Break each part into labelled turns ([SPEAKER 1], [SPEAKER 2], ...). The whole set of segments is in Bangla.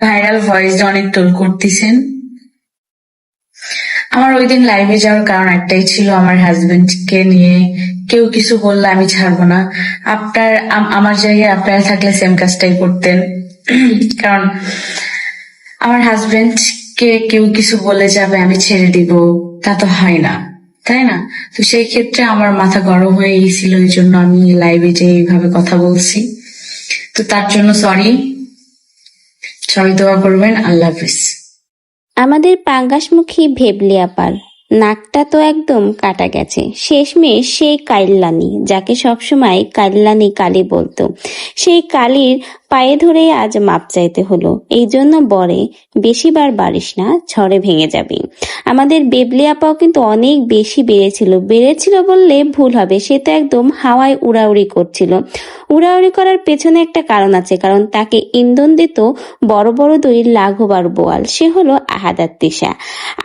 [SPEAKER 1] ভাইরাল ভয়েস অনেক টোল করতেছেন। আমার ওই দিন লাইভে যাওয়ার কারণ একটাই ছিল আমার হাজবেন্ডকে নিয়ে কেউ কিছু বললে আমি ছাড়বো না। আপনার আমার জায়গায় আপনারা থাকলে সেম কাজটাই করতেন। কারণ আমার হাজবেন্ড কে কেউ কিছু বলে যাবে আমি ছেড়ে দিব, তা তো হয় না, তাই না? তো সেই ক্ষেত্রে আমার মাথা গরম হয়ে গেছিল এই জন্য আমি লাইভে যে এইভাবে কথা বলছি। তো তার জন্য সরি সবাই দোয়া করবেন, আল্লাহ হাফিজ।
[SPEAKER 2] আমাদের পাঙ্গাসমুখী ভেবলিয়া পার নাকটা তো একদম কাটা গেছে। শেষমেশ সেই কাইল্লানি, যাকে সবসময় কাইল্লানি কালী বলতো। সেই কালীর পায়ে ধরে আজ মাপ চাইতে হলো। এই জন্য বরে বেশিবার বাড়িস না, ঝড়ে ভেঙে যাবি। আমাদের বেবলিয়াপাও কিন্তু অনেক বেশি বেড়েছিল। বেড়েছিল বললে ভুল হবে, সে তো একদম হাওয়ায় উড়াউড়ি করছিল। উড়াউড়ি করার পেছনে একটা কারণ আছে, কারণ তাকে ইন্ধন দিত বড় বড় দুই লাঘবার বোয়াল। সে হলো আহাদার তিশা।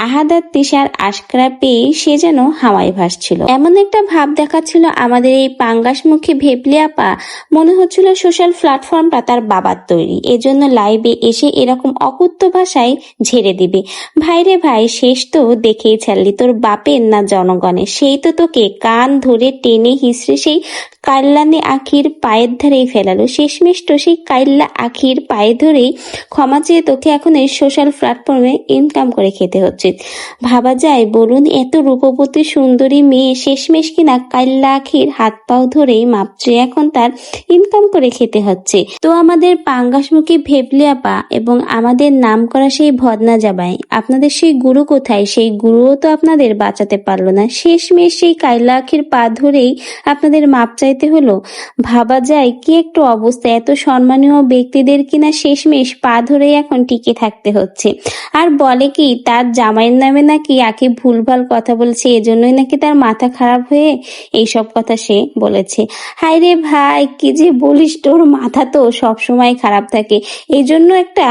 [SPEAKER 2] আহাদার তিশার আশকরা পেয়ে সে যেন হাওয়ায় ভাসছিল। এমন একটা ভাব দেখাচ্ছিল আমাদের এই পাঙ্গাসমুখী ভেবলিয়াপা মনে হচ্ছিল সোশ্যাল প্ল্যাটফর্মটা তার বাবার তৈরি। এজন্য লাইভে এসে এরকম অকুত্ত ভাষায় ঝেড়ে দিবে। ভাইরে ভাই, শেষ তো দেখেই ছাড়লি, তোর বাপের না জনগণের? সেই তো তোকে কান ধরে টেনে হিসড়ে সেই কাল্লানি আখির পায়ের ধারেই ফেলালো। শেষমেশ তো সেই কাইল্লা আখির পায়ে ধরেই ক্ষমা চেয়ে তোকে এখন এই সোশ্যাল প্ল্যাটফর্মে ইনকাম করে খেতে হচ্ছে। ভাবা যায়, বলুন, এত রূপবতী সুন্দরী মেয়ে শেষমেশ কিনা কাইল্লা আখির হাত পাও ধরেই মাপছে এখন তার ইনকাম করে খেতে হচ্ছে। তো আমাদের পাঙ্গাসমুখী ভেবলে আপা এবং আমাদের নাম করা সেই ভদনা জাবাই আপনাদের সেই গুরু কোথায়? সেই গুরুও তো আপনাদের বাঁচাতে পারল না। শেষমেশ সেই কাইলা আখির পা ধরেই আপনাদের মাপ চাইতে হলো, ভাবা যায় কি একটু অবস্থা, এত সম্মানীয় ব্যক্তিদের কিনা শেষমেশ পা ধরেই এখন টিকে থাকতে হচ্ছে। আর বলে কি, তার জামাইয়ের নামে নাকি আকে ভুলভাল কথা বলছে, এজন্যই নাকি তার মাথা খারাপ হয়ে এইসব কথা সে বলেছে। হায় রে ভাই, কি যে বলিস, তোর মাথা তো সব সময় খারাপ থাকে। এই জন্য একটা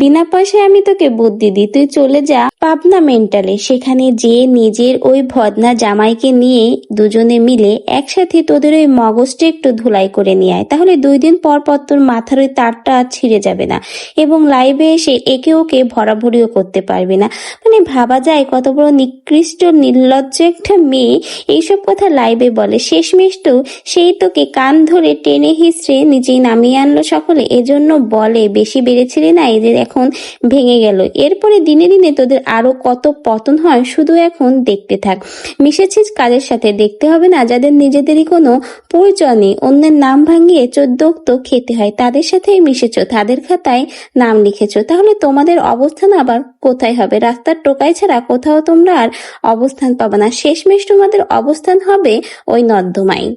[SPEAKER 2] বিনা পয়সায় আমি তোকে বুদ্ধি দিই। তুই চলে যা পাবনা মেন্টালে। সেখানে যে নিজের ওই ভদনা জামাইকে নিয়ে দুজনে মিলে একসাথে তোদের ওই মগজটা একটু ধুলাই করে নিয়ে আয়। তাহলে দুই দিন পর পর তোর মাথার ওই তারটা ছিঁড়ে যাবে না এবং লাইভে এসে একে ওকে ভরাভরিও করতে পারবে না। মানে ভাবা যায় কত বড় নিকৃষ্ট, নির্লজ্জ একটা মেয়ে এইসব কথা লাইভে বলে। শেষমেশ তো সেই তোকে কান ধরে টেনে হিসড়ে নিজেই নামিয়ে আনলো সকলে এজন্য বলে, বেশি বেড়েছিলি না এদের এখন ভেঙে গেল। এরপরে দিনে দিনে তোদের আরও কত পতন হয়, শুধু এখন দেখতে থাক। মিশেছিস কাজের সাথে, দেখতে হবে না যাদের নিজেদেরই কোনো পরিচয় নেই। অন্যের নাম ভাঙিয়ে চোদ্দ তো খেতে হয়, তাদের সাথেই মিশেছ, তাদের খাতায় নাম লিখেছো। তাহলে তোমাদের অবস্থান আবার কোথায় হবে? রাস্তার টোকাই ছাড়া কোথাও তোমরা আর অবস্থান পাবে না। শেষমেশ তোমাদের অবস্থান হবে ওই নর্দমায়।